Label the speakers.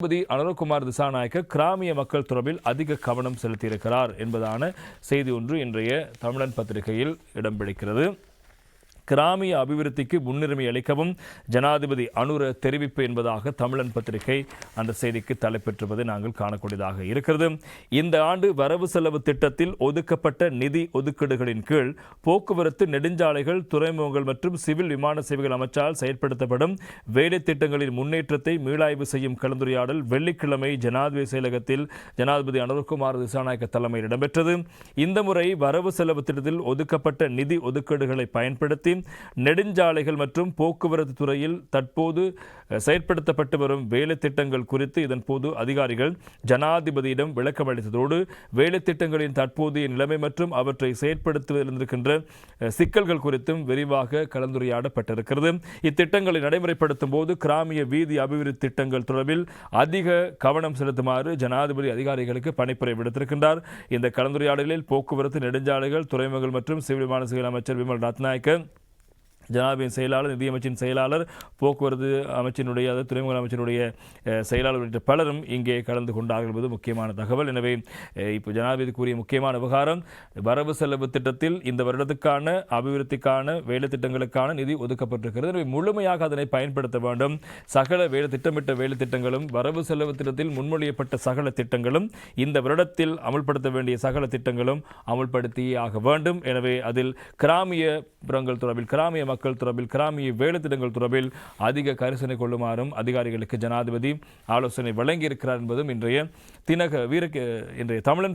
Speaker 1: நீதிபதி அனுரகுமார் திசாநாயக்க கிராமிய மக்கள் தொடர்பில் அதிக கவனம் செலுத்தியிருக்கிறார் என்பதான செய்தி ஒன்று இன்றைய தமிழன் பத்திரிகையில் இடம்பிடிக்கிறது கிராமிய அபிவிருத்திக்கு முன்னுரிமை அளிக்கவும் ஜனாதிபதி அனுர தெரிவிப்பு என்பதாக தமிழன் பத்திரிகை அந்த செய்திக்கு தலைப்பெற்றுவதை நாங்கள் காணக்கூடியதாக இருக்கிறது. இந்த ஆண்டு வரவு செலவு திட்டத்தில் ஒதுக்கப்பட்ட நிதி ஒதுக்கீடுகளின் கீழ் போக்குவரத்து நெடுஞ்சாலைகள் துறைமுகங்கள் மற்றும் சிவில் விமான சேவைகள் அமைச்சால் செயற்படுத்தப்படும் வேலை திட்டங்களின் முன்னேற்றத்தை மீளாய்வு செய்யும் கலந்துரையாடல் வெள்ளிக்கிழமை ஜனாதிபதி செயலகத்தில் ஜனாதிபதி அனுர்குமார் திசாநாயக்க தலைமையில் இடம்பெற்றது. இந்த முறை வரவு செலவு திட்டத்தில் ஒதுக்கப்பட்ட நிதி ஒதுக்கீடுகளை பயன்படுத்தி நெடுஞ்சாலைகள் மற்றும் போக்குவரத்து துறையில் தற்போது செயற்படுத்தப்பட்டு வரும் வேலை திட்டங்கள் குறித்து இதன்போது அதிகாரிகள் ஜனாதிபதியிடம் விளக்கம் அளித்ததோடு வேலை திட்டங்களின் தற்போதைய நிலைமை மற்றும் அவற்றை செயற்படுத்துவதில் இருக்கின்ற சிக்கல்கள் குறித்தும் விரிவாக கலந்துரையாடப்பட்டிருக்கிறது. இத்திட்டங்களை நடைமுறைப்படுத்தும் போது கிராமிய வீதி அபிவிருத்தி திட்டங்கள் தொடர்பில் அதிக கவனம் செலுத்துமாறு ஜனாதிபதி அதிகாரிகளுக்கு பணிப்புரை விடுத்திருக்கின்றார். இந்த கலந்துரையாடலில் போக்குவரத்து நெடுஞ்சாலைகள் துறைமுகங்கள் மற்றும் சிவில் விமான சேவை அமைச்சர் விமல் ரத்நாயக்க ஜனாதிபதியின் செயலாளர் நிதியமைச்சின் செயலாளர் போக்குவரத்து அமைச்சினுடைய அதாவது துறைமுக அமைச்சினுடைய செயலாளர் உள்ளிட்ட பலரும் இங்கே கலந்து கொண்டார்கள் என்பது முக்கியமான தகவல். எனவே இப்போ ஜனாதிபதி கூறிய முக்கியமான விவகாரம் வரவு செலவு திட்டத்தில் இந்த வருடத்துக்கான அபிவிருத்திக்கான வேலை திட்டங்களுக்கான நிதி ஒதுக்கப்பட்டிருக்கிறது. எனவே முழுமையாக அதனை பயன்படுத்த வேண்டும். சகல வேலை திட்டமிட்ட வேலை திட்டங்களும் வரவு செலவு திட்டத்தில் முன்மொழியப்பட்ட சகல திட்டங்களும் இந்த வருடத்தில் அமுல்படுத்த வேண்டிய சகல திட்டங்களும் அமுல்படுத்தியே ஆக வேண்டும். எனவே அதில் கிராமிய புறங்கள் தொடர்பில் கிராமிய மக்கள் தொடர்பில் கிராமிய வேலை தொடர்பில் அதிக கரிசனை கொள்ளுமாறும் அதிகாரிகளுக்கு ஜனாதிபதி ஆலோசனை வழங்கியிருக்கிறார் என்பதும் இன்றைய தினக வீரக்கு இன்றைய தமிழன்